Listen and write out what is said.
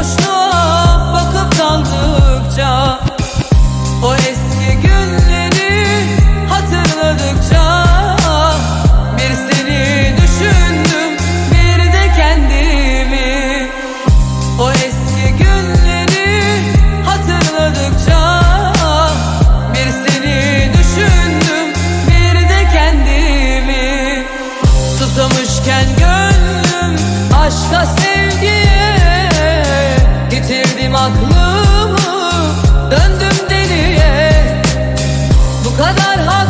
boşluğa bakıp daldıkça O eski günleri hatırladıkça Bir seni düşündüm bir de kendimi. O eski günleri hatırladıkça Bir seni düşündüm bir de kendimi. Susamışken gönlüm aşka sevgiye aklımı Döndüm deliye. Bu kadar haklı